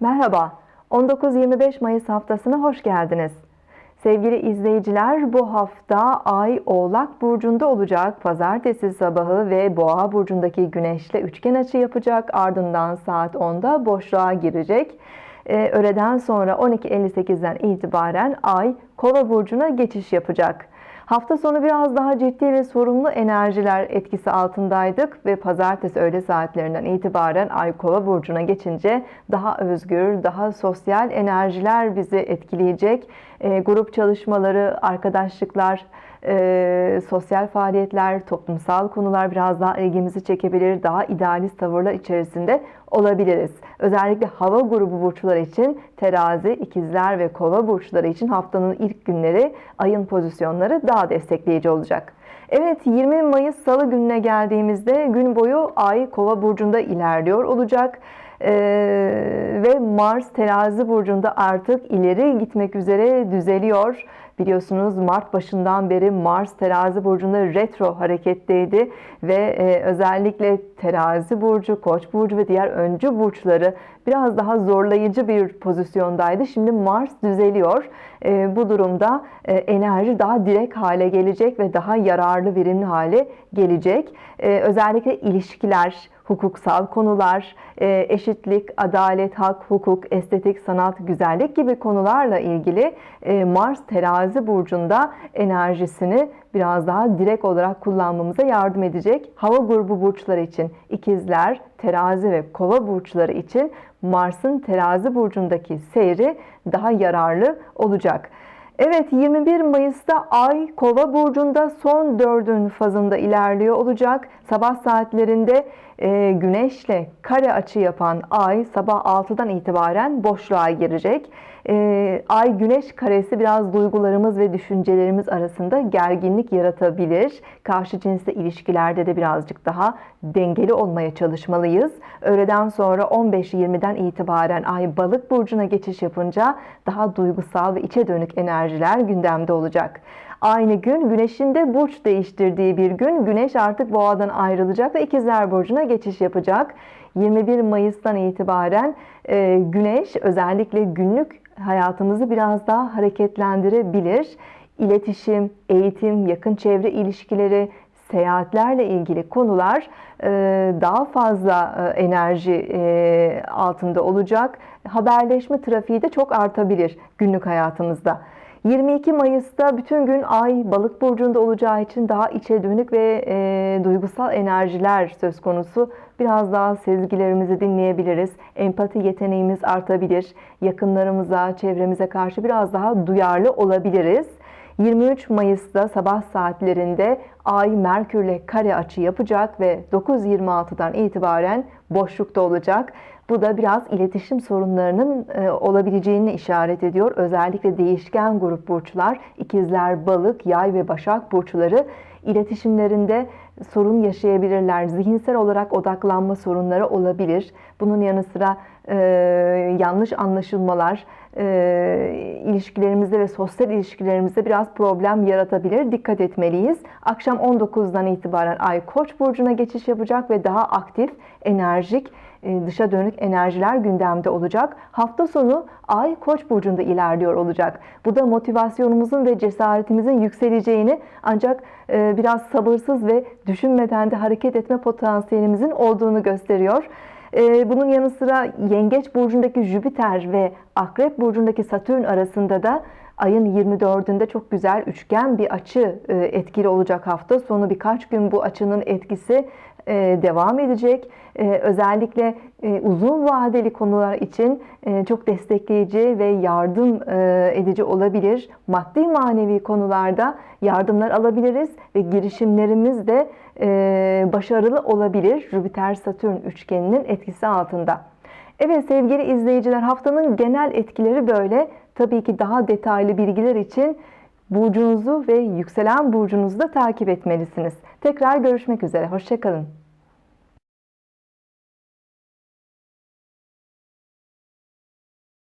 Merhaba, 19-25 Mayıs haftasına hoş geldiniz. Sevgili izleyiciler, bu hafta Ay Oğlak Burcu'nda olacak. Pazartesi sabahı ve Boğa Burcu'ndaki Güneş'le üçgen açı yapacak. Ardından saat 10'da boşluğa girecek. Ee, öğleden sonra 12.58'den itibaren Ay Kova Burcu'na geçiş yapacak. Hafta sonu biraz daha ciddi ve sorumlu enerjiler etkisi altındaydık ve pazartesi öğle saatlerinden itibaren Ay Kova burcuna geçince daha özgür, daha sosyal enerjiler bizi etkileyecek. E, grup çalışmaları, arkadaşlıklar, e, sosyal faaliyetler, toplumsal konular biraz daha ilgimizi çekebilir. Daha idealist tavırlar içerisinde olabiliriz. Özellikle hava grubu burçları için terazi, ikizler ve kova burçları için haftanın ilk günleri ayın pozisyonları daha destekleyici olacak. Evet 20 Mayıs Salı gününe geldiğimizde gün boyu Ay Kova burcunda ilerliyor olacak. Ee, ve Mars terazi burcunda artık ileri gitmek üzere düzeliyor. Biliyorsunuz Mart başından beri Mars terazi burcunda retro hareketteydi ve e, özellikle terazi burcu, koç burcu ve diğer öncü burçları biraz daha zorlayıcı bir pozisyondaydı. Şimdi Mars düzeliyor. E, bu durumda e, enerji daha direkt hale gelecek ve daha yararlı, verimli hale gelecek. E, özellikle ilişkiler, hukuksal konular, e, eşitlik, adalet, hak, hukuk, estetik, sanat, güzellik gibi konularla ilgili e, Mars terazi burcunda enerjisini biraz daha direkt olarak kullanmamıza yardım edecek. Hava grubu burçları için ikizler, terazi ve kova burçları için Mars'ın terazi burcundaki seyri daha yararlı olacak. Evet 21 Mayıs'ta Ay Kova burcunda son dördün fazında ilerliyor olacak. Sabah saatlerinde e, Güneş'le kare açı yapan Ay sabah 6'dan itibaren boşluğa girecek. E, ay Güneş karesi biraz duygularımız ve düşüncelerimiz arasında gerginlik yaratabilir. Karşı cinsle ilişkilerde de birazcık daha dengeli olmaya çalışmalıyız. Öğleden sonra 15-20'den itibaren Ay Balık burcuna geçiş yapınca daha duygusal ve içe dönük enerjiler gündemde olacak. Aynı gün Güneş'in de burç değiştirdiği bir gün Güneş artık Boğa'dan ayrılacak ve İkizler Burcu'na geçiş yapacak. 21 Mayıs'tan itibaren e, Güneş özellikle günlük hayatımızı biraz daha hareketlendirebilir. İletişim, eğitim, yakın çevre ilişkileri, seyahatlerle ilgili konular e, daha fazla e, enerji e, altında olacak. Haberleşme trafiği de çok artabilir günlük hayatımızda. 22 Mayıs'ta bütün gün Ay Balık burcunda olacağı için daha içe dönük ve e, duygusal enerjiler söz konusu. Biraz daha sezgilerimizi dinleyebiliriz. Empati yeteneğimiz artabilir. Yakınlarımıza, çevremize karşı biraz daha duyarlı olabiliriz. 23 Mayıs'ta sabah saatlerinde Ay Merkürle kare açı yapacak ve 9.26'dan itibaren boşlukta olacak. Bu da biraz iletişim sorunlarının e, olabileceğini işaret ediyor. Özellikle değişken grup burçlar, ikizler, balık, yay ve başak burçları iletişimlerinde sorun yaşayabilirler. Zihinsel olarak odaklanma sorunları olabilir. Bunun yanı sıra e, yanlış anlaşılmalar e, ilişkilerimizde ve sosyal ilişkilerimizde biraz problem yaratabilir. Dikkat etmeliyiz. Akşam 19'dan itibaren Ay Koç burcuna geçiş yapacak ve daha aktif, enerjik, dışa dönük enerjiler gündemde olacak. Hafta sonu Ay Koç burcunda ilerliyor olacak. Bu da motivasyonumuzun ve cesaretimizin yükseleceğini ancak e, biraz sabırsız ve düşünmeden de hareket etme potansiyelimizin olduğunu gösteriyor. E, bunun yanı sıra Yengeç burcundaki Jüpiter ve Akrep burcundaki Satürn arasında da ayın 24'ünde çok güzel üçgen bir açı etkili olacak hafta sonu birkaç gün bu açının etkisi e, devam edecek. E, özellikle e, uzun vadeli konular için çok destekleyici ve yardım edici olabilir. Maddi manevi konularda yardımlar alabiliriz ve girişimlerimiz de başarılı olabilir. Jüpiter-Satürn üçgeninin etkisi altında. Evet sevgili izleyiciler haftanın genel etkileri böyle. Tabii ki daha detaylı bilgiler için burcunuzu ve yükselen burcunuzu da takip etmelisiniz. Tekrar görüşmek üzere. Hoşçakalın.